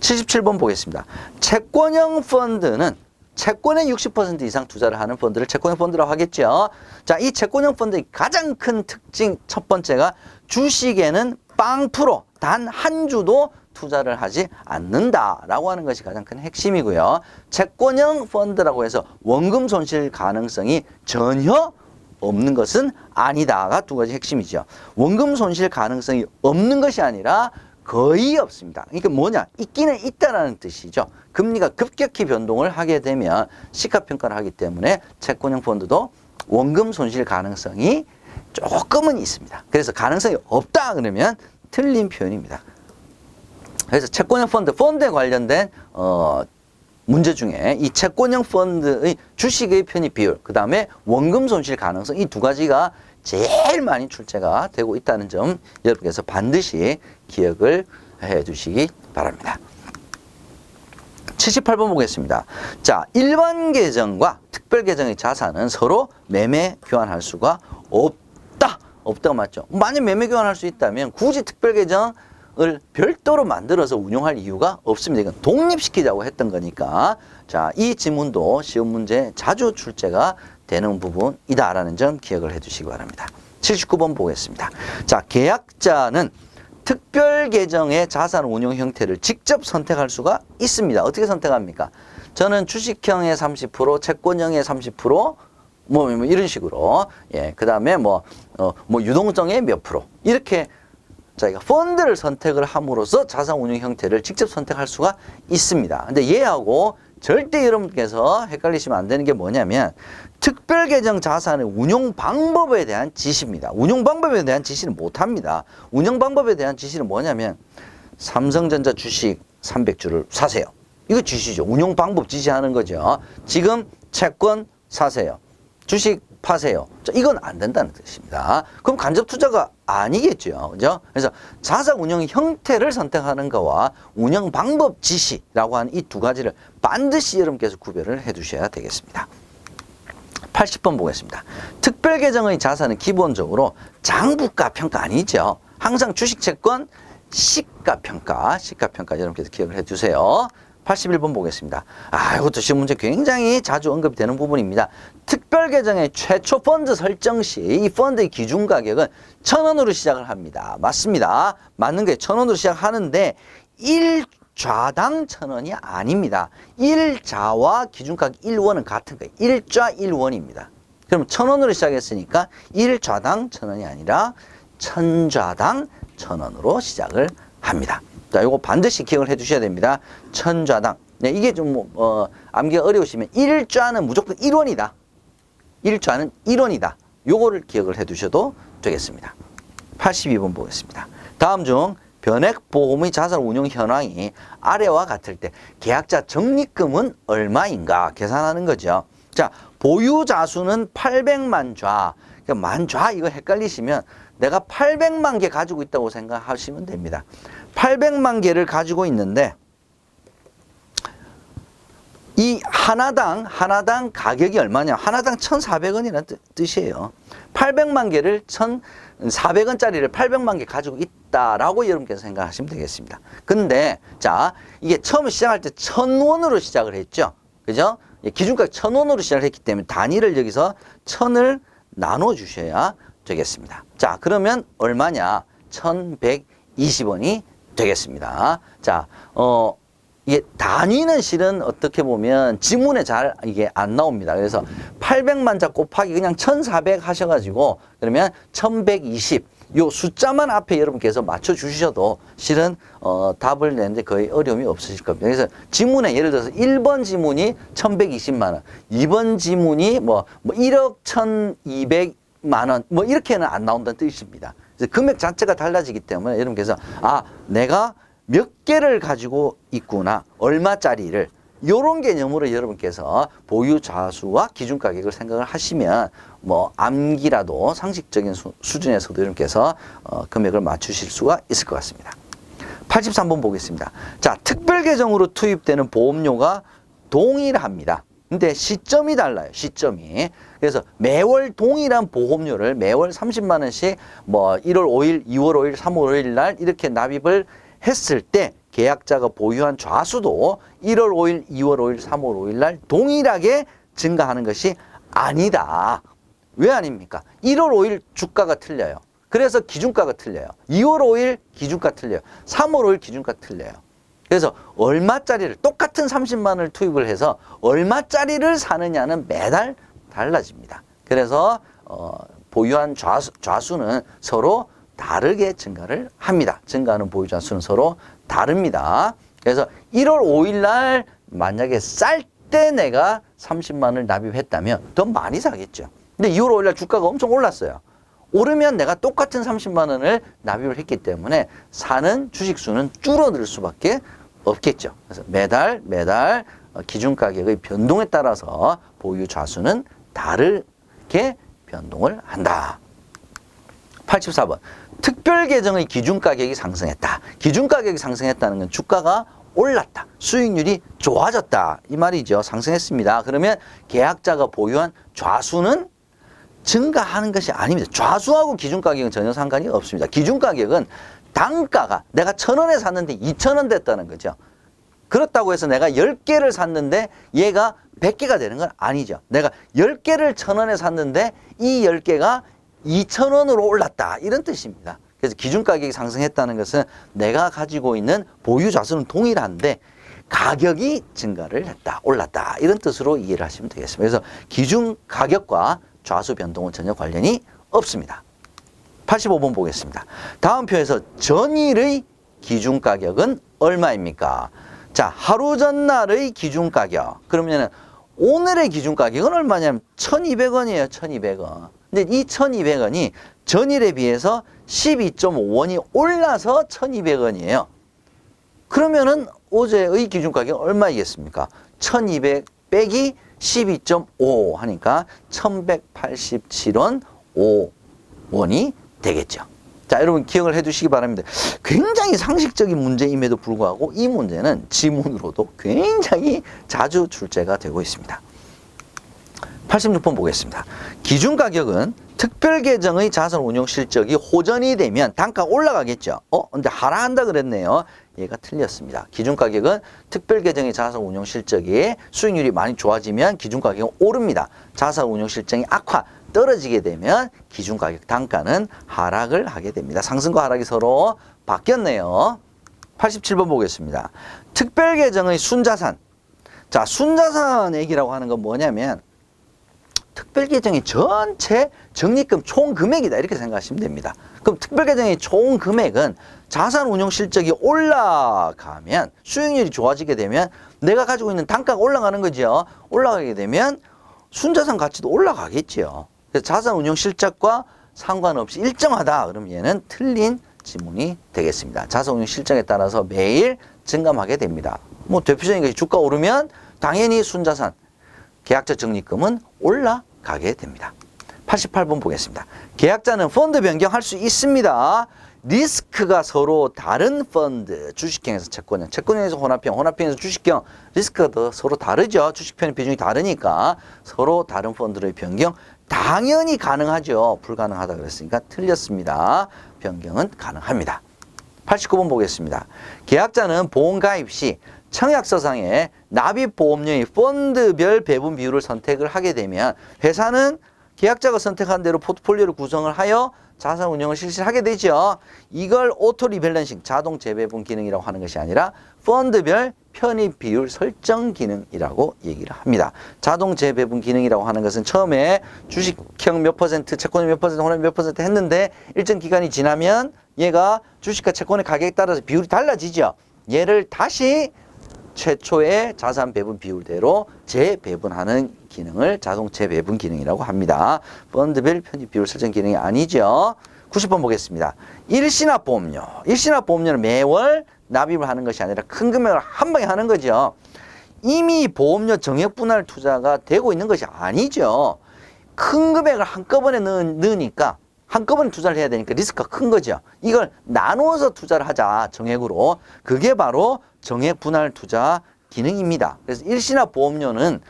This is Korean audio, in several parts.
77번 보겠습니다. 채권형 펀드는 채권의 60% 이상 투자를 하는 펀드를 채권형 펀드라고 하겠죠. 자, 이 채권형 펀드의 가장 큰 특징 첫 번째가 주식에는 빵프로 단 한 주도 투자를 하지 않는다라고 하는 것이 가장 큰 핵심이고요. 채권형 펀드라고 해서 원금 손실 가능성이 전혀 없는 것은 아니다가 두 가지 핵심이죠. 원금 손실 가능성이 없는 것이 아니라 거의 없습니다. 그러니까 뭐냐? 있기는 있다라는 뜻이죠. 금리가 급격히 변동을 하게 되면 시가평가를 하기 때문에 채권형 펀드도 원금 손실 가능성이 조금은 있습니다. 그래서 가능성이 없다 그러면 틀린 표현입니다. 그래서 채권형 펀드, 펀드에 관련된 어, 문제 중에 이 채권형 펀드의 주식의 편입 비율, 그 다음에 원금 손실 가능성 이 두 가지가 제일 많이 출제가 되고 있다는 점 여러분께서 반드시 기억을 해 두시기 바랍니다. 78번 보겠습니다. 자, 일반 계정과 특별 계정의 자산은 서로 매매 교환할 수가 없다. 없다가 맞죠? 만약 매매 교환할 수 있다면 굳이 특별 계정 을 별도로 만들어서 운용할 이유가 없습니다. 이건 독립시키자고 했던 거니까. 자, 이 지문도 시험 문제 자주 출제가 되는 부분이다라는 점 기억을 해 주시기 바랍니다. 79번 보겠습니다. 자, 계약자는 특별 계정의 자산 운용 형태를 직접 선택할 수가 있습니다. 어떻게 선택합니까? 저는 주식형의 30%, 채권형의 30%, 뭐, 뭐 이런 식으로 예, 그 다음에 뭐 어, 뭐 유동성의 몇 프로 이렇게 저희가 펀드를 선택을 함으로써 자산 운용 형태를 직접 선택할 수가 있습니다. 근데 얘하고 절대 여러분께서 헷갈리시면 안 되는 게 뭐냐면 특별 계정 자산의 운용 방법에 대한 지시입니다. 운용 방법에 대한 지시는 못 합니다. 운영 방법에 대한 지시는 뭐냐면 삼성전자 주식 300주를 사세요. 이거 지시죠. 운용 방법 지시하는 거죠. 지금 채권 사세요. 주식 파세요. 자, 이건 안 된다는 뜻입니다. 그럼 간접 투자가 아니겠죠. 그죠? 그래서 자산 운영 형태를 선택하는 거와 운영 방법 지시라고 하는 이 두 가지를 반드시 여러분께서 구별을 해 두셔야 되겠습니다. 80번 보겠습니다. 특별 계정의 자산은 기본적으로 장부가 평가 아니죠. 항상 주식 채권 시가 평가, 시가 평가 여러분께서 기억을 해 두세요. 81번 보겠습니다. 아, 이것도 시험 문제 굉장히 자주 언급이 되는 부분입니다. 특별 계정의 최초 펀드 설정 시 이 펀드의 기준 가격은 천 원으로 시작을 합니다. 맞습니다. 맞는 게 천 원으로 시작하는데 일 좌당 천 원이 아닙니다. 일자와 기준가격 1원은 같은 거예요. 일좌 1원입니다. 그럼 천 원으로 시작했으니까 일좌당 천 원이 아니라 천좌당 천 원으로 시작을 합니다. 자, 요거 반드시 기억을 해 두셔야 됩니다. 천좌당. 네, 이게 좀, 뭐, 어, 암기가 어려우시면 일좌는 무조건 1원이다. 일좌는 1원이다. 요거를 기억을 해 두셔도 되겠습니다. 82번 보겠습니다. 다음 중 변액 보험의 자산 운용 현황이 아래와 같을 때 계약자 적립금은 얼마인가 계산하는 거죠. 자, 보유자 수는 800만 좌. 그러니까 만좌 이거 헷갈리시면 내가 800만 개 가지고 있다고 생각하시면 됩니다. 800만 개를 가지고 있는데 이 하나당 하나당 가격이 얼마냐? 하나당 1,400원이라는 뜻이에요. 800만 개를 1,400원짜리를 800만 개 가지고 있다라고 여러분께서 생각하시면 되겠습니다. 근데 자, 이게 처음 시작할 때 1,000원으로 시작을 했죠. 그죠? 예, 기준가격 1,000원으로 시작을 했기 때문에 단위를 여기서 1,000을 나눠 주셔야 되겠습니다. 자, 그러면 얼마냐? 1,120원이 되겠습니다. 자, 어, 이게 단위는 실은 어떻게 보면 지문에 잘 이게 안 나옵니다. 그래서 800만 자 곱하기 그냥 1400 하셔가지고 그러면 1120. 요 숫자만 앞에 여러분께서 맞춰 주셔도 실은 어, 답을 내는데 거의 어려움이 없으실 겁니다. 그래서 지문에 예를 들어서 1번 지문이 1120만 원, 2번 지문이 뭐, 뭐 1억 1200만 원, 뭐 이렇게는 안 나온다는 뜻입니다. 금액 자체가 달라지기 때문에 여러분께서 아, 내가 몇 개를 가지고 있구나. 얼마짜리를. 요런 개념으로 여러분께서 보유 좌수와 기준 가격을 생각을 하시면 뭐 암기라도 상식적인 수, 수준에서도 여러분께서 어, 금액을 맞추실 수가 있을 것 같습니다. 83번 보겠습니다. 자, 특별 계정으로 투입되는 보험료가 동일합니다. 근데 시점이 달라요. 시점이. 그래서 매월 동일한 보험료를 매월 30만 원씩 뭐 1월 5일, 2월 5일, 3월 5일 날 이렇게 납입을 했을 때 계약자가 보유한 좌수도 1월 5일, 2월 5일, 3월 5일 날 동일하게 증가하는 것이 아니다. 왜 아닙니까? 1월 5일 주가가 틀려요. 그래서 기준가가 틀려요. 2월 5일 기준가 틀려요. 3월 5일 기준가 틀려요. 그래서 얼마짜리를 똑같은 30만 원을 투입을 해서 얼마짜리를 사느냐는 매달 달라집니다. 그래서 어, 보유한 좌수, 좌수는 서로 다르게 증가를 합니다. 증가하는 보유 좌수는 서로 다릅니다. 그래서 1월 5일 날 만약에 쌀 때 내가 30만 원을 납입했다면 더 많이 사겠죠. 근데 2월 5일 날 주가가 엄청 올랐어요. 오르면 내가 똑같은 30만 원을 납입을 했기 때문에 사는 주식 수는 줄어들 수밖에 없겠죠. 그래서 매달 매달 어, 기준 가격의 변동에 따라서 보유 좌수는 다르게 변동을 한다. 84번. 특별 계정의 기준 가격이 상승했다. 기준 가격이 상승했다는 건 주가가 올랐다. 수익률이 좋아졌다. 이 말이죠. 상승했습니다. 그러면 계약자가 보유한 좌수는 증가하는 것이 아닙니다. 좌수하고 기준 가격은 전혀 상관이 없습니다. 기준 가격은 단가가 내가 천 원에 샀는데 이천 원 됐다는 거죠. 그렇다고 해서 내가 열개를 샀는데 얘가 백개가 되는 건 아니죠. 내가 열개를 천 원에 샀는데 이 열개가 이천 원으로 올랐다. 이런 뜻입니다. 그래서 기준 가격이 상승했다는 것은 내가 가지고 있는 보유 좌수는 동일한데 가격이 증가를 했다, 올랐다. 이런 뜻으로 이해를 하시면 되겠습니다. 그래서 기준 가격과 좌수 변동은 전혀 관련이 없습니다. 85번 보겠습니다. 다음 표에서 전일의 기준 가격은 얼마입니까? 자, 하루 전날의 기준 가격. 그러면은 오늘의 기준 가격은 얼마냐면 1,200원이에요. 1,200원. 근데 이 1,200원이 전일에 비해서 12.5원이 올라서 1,200원이에요. 그러면은 어제의 기준 가격 얼마이겠습니까? 1200 빼기 12.5 하니까 1187원 5원이 되겠죠. 자, 여러분 기억을 해 두시기 바랍니다. 굉장히 상식적인 문제임에도 불구하고 이 문제는 지문으로도 굉장히 자주 출제가 되고 있습니다. 86번 보겠습니다. 기준 가격은 특별 계정의 자산 운용 실적이 호전이 되면 단가 올라가겠죠. 어, 근데 하락한다 그랬네요. 얘가 틀렸습니다. 기준 가격은 특별 계정의 자산 운용 실적이 수익률이 많이 좋아지면 기준 가격은 오릅니다. 자산 운용 실적이 악화 떨어지게 되면 기준 가격 단가는 하락을 하게 됩니다. 상승과 하락이 서로 바뀌었네요. 87번 보겠습니다. 특별 계정의 순자산. 자, 순자산 얘기라고 하는 건 뭐냐면 특별 계정의 전체 적립금 총 금액이다 이렇게 생각하시면 됩니다. 그럼 특별 계정의 총 금액은 자산 운용 실적이 올라가면 수익률이 좋아지게 되면 내가 가지고 있는 단가가 올라가는 거죠. 올라가게 되면 순자산 가치도 올라가겠죠. 그래서 자산 운용 실적과 상관없이 일정하다. 그럼 얘는 틀린 지문이 되겠습니다. 자산 운용 실적에 따라서 매일 증감하게 됩니다. 뭐 대표적인 것이 주가 오르면 당연히 순자산 계약자 적립금은 올라가게 됩니다. 88번 보겠습니다. 계약자는 펀드 변경할 수 있습니다. 리스크가 서로 다른 펀드, 주식형에서 채권형, 채권형에서 혼합형, 혼합형에서 주식형, 리스크가 더 서로 다르죠. 주식편 비중이 다르니까 서로 다른 펀드의 변경 당연히 가능하죠. 불가능하다 그랬으니까 틀렸습니다. 변경은 가능합니다. 89번 보겠습니다. 계약자는 보험 가입 시 청약서상에 납입 보험료의 펀드별 배분 비율을 선택을 하게 되면 회사는 계약자가 선택한 대로 포트폴리오를 구성을 하여 자산 운영을 실시하게 되죠. 이걸 오토 리밸런싱 자동 재배분 기능이라고 하는 것이 아니라 펀드별 편입 비율 설정 기능이라고 얘기를 합니다. 자동 재배분 기능이라고 하는 것은 처음에 주식형 몇 퍼센트, 채권의 몇 퍼센트, 혼합 몇 퍼센트 했는데 일정 기간이 지나면 얘가 주식과 채권의 가격에 따라서 비율이 달라지죠. 얘를 다시 최초의 자산 배분 비율대로 재배분하는 기능을 자동 재배분 기능이라고 합니다. 펀드별 편입 비율 설정 기능이 아니죠. 90번 보겠습니다. 일시납 보험료. 일시납 보험료는 매월 납입을 하는 것이 아니라 큰 금액을 한 방에 하는 거죠. 이미 보험료 정액 분할 투자가 되고 있는 것이 아니죠. 큰 금액을 한꺼번에 넣, 넣으니까 한꺼번에 투자를 해야 되니까 리스크가 큰 거죠. 이걸 나누어서 투자를 하자 정액으로. 그게 바로 정액 분할 투자 기능입니다. 그래서 일시납 보험료는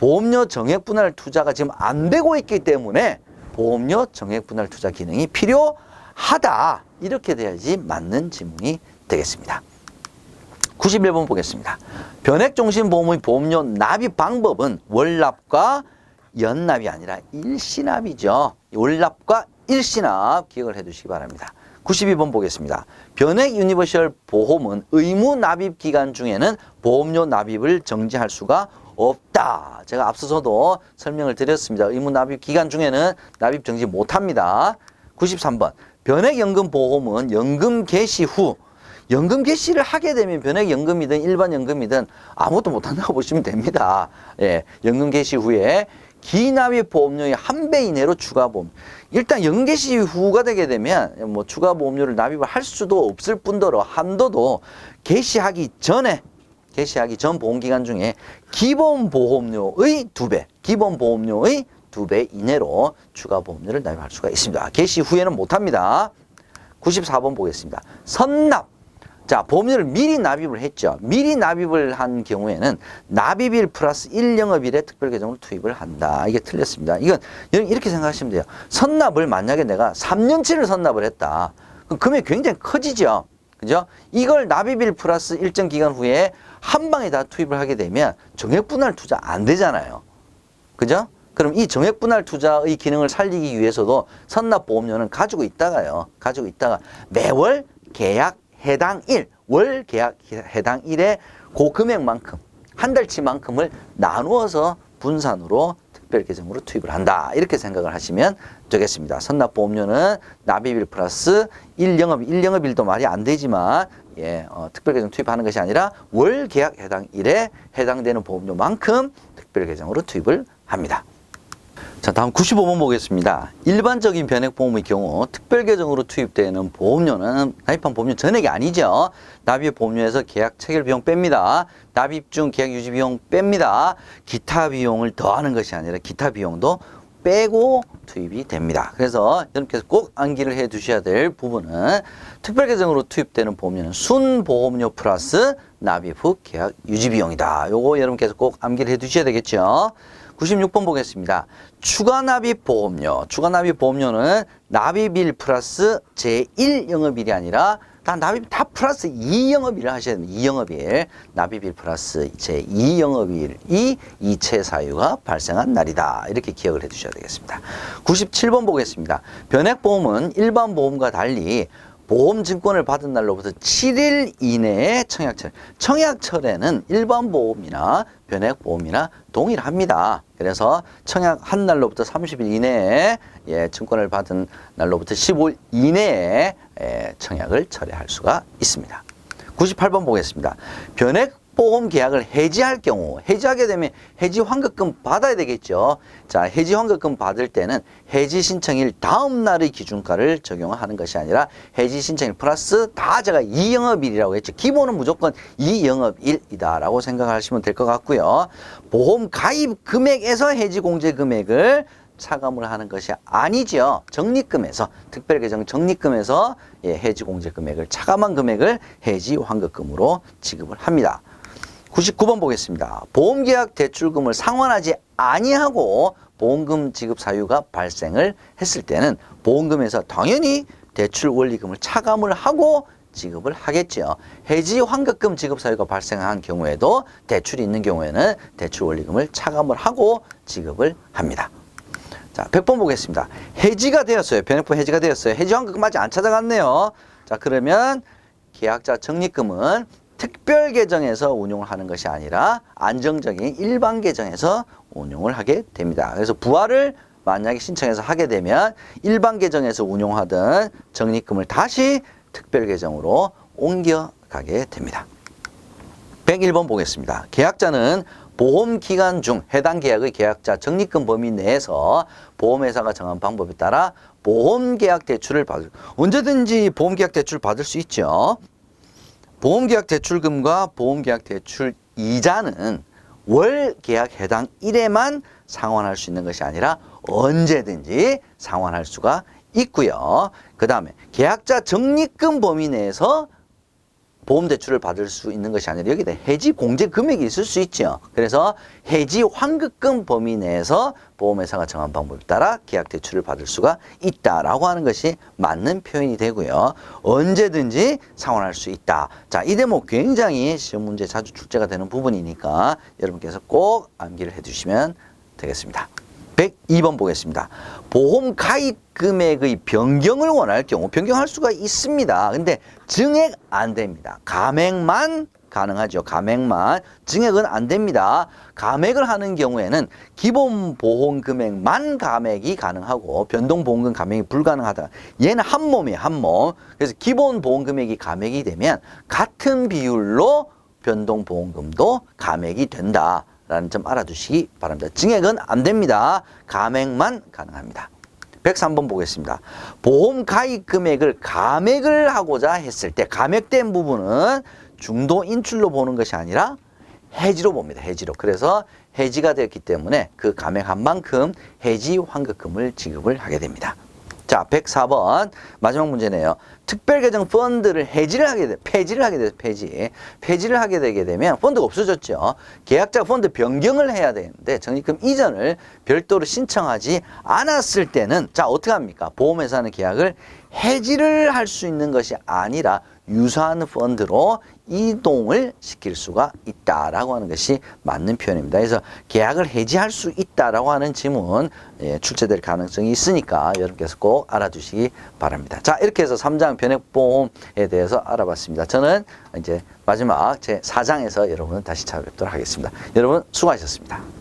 보험료 정액 분할 투자가 지금 안 되고 있기 때문에 보험료 정액 분할 투자 기능이 필요하다. 이렇게 돼야지 맞는 지문이 되겠습니다. 91번 보겠습니다. 변액종신보험의 보험료 납입 방법은 월납과 연납이 아니라 일시납이죠. 월납과 일시납 기억을 해 두시기 바랍니다. 92번 보겠습니다. 변액 유니버셜 보험은 의무 납입 기간 중에는 보험료 납입을 정지할 수가 없다. 제가 앞서서도 설명을 드렸습니다. 의무 납입 기간 중에는 납입 정지 못 합니다. 93번. 변액연금 보험은 연금 개시 후 연금 개시를 하게 되면 변액연금이든 일반 연금이든 아무것도 못한다고 보시면 됩니다. 예, 연금 개시 후에 기납입 보험료의 한 배 이내로 추가 보험. 일단 연금 개시 후가 되게 되면 뭐 추가 보험료를 납입을 할 수도 없을 뿐더러 한도도 개시하기 전에 개시하기 전 보험 기간 중에 기본 보험료의 두 배, 기본 보험료의 두 배 이내로 추가 보험료를 납입할 수가 있습니다. 개시 후에는 못 합니다. 94번 보겠습니다. 선납. 자, 보험료를 미리 납입을 했죠. 미리 납입을 한 경우에는 납입일 플러스 1영업일에 특별 계정으로 투입을 한다. 이게 틀렸습니다. 이건 이렇게 생각하시면 돼요. 선납을 만약에 내가 3년치를 선납을 했다. 그럼 금액이 굉장히 커지죠. 그죠? 이걸 납입일 플러스 일정 기간 후에 한 방에 다 투입을 하게 되면 정액 분할 투자 안 되잖아요. 그죠? 그럼 이 정액 분할 투자의 기능을 살리기 위해서도 선납 보험료는 가지고 있다가요. 가지고 있다가 매월 계약 해당 일, 월 계약 해당 일에 그 금액만큼 한 달치만큼을 나누어서 분산으로 특별 계정으로 투입을 한다. 이렇게 생각을 하시면 되겠습니다. 선납 보험료는 납입일 플러스 1영업, 1영업일도 말이 안 되지만 예, 어, 특별 계정 투입하는 것이 아니라 월 계약 해당 일에 해당되는 보험료만큼 특별 계정으로 투입을 합니다. 자, 다음 95번 보겠습니다. 일반적인 변액보험의 경우 특별 계정으로 투입되는 보험료는 납입한 보험료 전액이 아니죠. 납입 보험료에서 계약 체결 비용 뺍니다. 납입 중 계약 유지 비용 뺍니다. 기타 비용을 더하는 것이 아니라 기타 비용도 빼고 투입이 됩니다. 그래서 여러분께서 꼭 암기를 해 두셔야 될 부분은 특별 계정으로 투입되는 보험료는 순보험료 플러스 납입 후 계약 유지 비용이다. 요거 여러분께서 꼭 암기를 해 두셔야 되겠죠. 96번 보겠습니다. 추가 납입 보험료. 추가 납입 보험료는 납입일 플러스 제1 영업일이 아니라 다 납입 다 플러스 2영업일을 하셔야 됩니다. 2영업일. 납입일 플러스 제2영업일이 이체 사유가 발생한 날이다. 이렇게 기억을 해 두셔야 되겠습니다. 97번 보겠습니다. 변액보험은 일반 보험과 달리 보험증권을 받은 날로부터 7일 이내에 청약철. 청약철에는 일반 보험이나 변액보험이나 동일합니다. 그래서 청약 한 날로부터 30일 이내에 예, 증권을 받은 날로부터 15일 이내에 예, 청약을 철회할 수가 있습니다. 98번 보겠습니다. 변액 보험 계약을 해지할 경우 해지하게 되면 해지 환급금 받아야 되겠죠. 자, 해지 환급금 받을 때는 해지 신청일 다음 날의 기준가를 적용하는 것이 아니라 해지 신청일 플러스 다 제가 2영업일이라고 했죠. 기본은 무조건 2영업일이다라고 생각하시면 될 것 같고요. 보험 가입 금액에서 해지 공제 금액을 차감을 하는 것이 아니죠. 적립금에서 특별계정 적립금에서 예, 해지 공제 금액을 차감한 금액을 해지 환급금으로 지급을 합니다. 99번 보겠습니다. 보험계약 대출금을 상환하지 아니하고 보험금 지급 사유가 발생을 했을 때는 보험금에서 당연히 대출 원리금을 차감을 하고 지급을 하겠죠. 해지 환급금 지급 사유가 발생한 경우에도 대출이 있는 경우에는 대출 원리금을 차감을 하고 지급을 합니다. 자, 100번 보겠습니다. 해지가 되었어요. 변액보험 해지가 되었어요. 해지 환급금 아직 안 찾아갔네요. 자, 그러면 계약자 적립금은 특별 계정에서 운용을 하는 것이 아니라 안정적인 일반 계정에서 운용을 하게 됩니다. 그래서 부활을 만약에 신청해서 하게 되면 일반 계정에서 운용하던 적립금을 다시 특별 계정으로 옮겨가게 됩니다. 101번 보겠습니다. 계약자는 보험 기간 중 해당 계약의 계약자 적립금 범위 내에서 보험회사가 정한 방법에 따라 보험 계약 대출을 받을 언제든지 보험 계약 대출 받을 수 있죠. 보험계약 대출금과 보험계약 대출 이자는 월 계약 해당 일에만 상환할 수 있는 것이 아니라 언제든지 상환할 수가 있고요. 그 다음에 계약자 적립금 범위 내에서 보험 대출을 받을 수 있는 것이 아니라 여기다 해지 공제 금액이 있을 수 있죠. 그래서 해지 환급금 범위 내에서 보험회사가 정한 방법에 따라 계약 대출을 받을 수가 있다라고 하는 것이 맞는 표현이 되고요. 언제든지 상환할 수 있다. 자, 이 대목 굉장히 시험 문제 자주 출제가 되는 부분이니까 여러분께서 꼭 암기를 해주시면 되겠습니다. 102번 보겠습니다. 보험 가입 금액의 변경을 원할 경우 변경할 수가 있습니다. 근데 증액 안 됩니다. 감액만 가능하죠. 감액만 증액은 안 됩니다. 감액을 하는 경우에는 기본 보험 금액만 감액이 가능하고 변동 보험금 감액이 불가능하다. 얘는 한 몸이에요, 한 몸. 그래서 기본 보험 금액이 감액이 되면 같은 비율로 변동 보험금도 감액이 된다. 라는 점 알아두시기 바랍니다. 증액은 안 됩니다. 감액만 가능합니다. 103번 보겠습니다. 보험 가입 금액을 감액을 하고자 했을 때 감액된 부분은 중도 인출로 보는 것이 아니라 해지로 봅니다. 해지로. 그래서 해지가 되었기 때문에 그 감액한 만큼 해지 환급금을 지급을 하게 됩니다. 자, 104번 마지막 문제네요. 특별계정 펀드를 해지를 하게 돼, 폐지를 하게 돼서 폐지. 폐지를 하게 되게 되면 펀드가 없어졌죠. 계약자 펀드 변경을 해야 되는데 적립금 이전을 별도로 신청하지 않았을 때는 자, 어떻게 합니까? 보험회사는 계약을 해지를 할 수 있는 것이 아니라 유사한 펀드로 이동을 시킬 수가 있다라고 하는 것이 맞는 표현입니다. 그래서 계약을 해지할 수 있다라고 하는 지문 예, 출제될 가능성이 있으니까 여러분께서 꼭 알아두시기 바랍니다. 자, 이렇게 해서 3장 변액보험에 대해서 알아봤습니다. 저는 이제 마지막 제 4장에서 여러분 다시 찾아뵙도록 하겠습니다. 여러분 수고하셨습니다.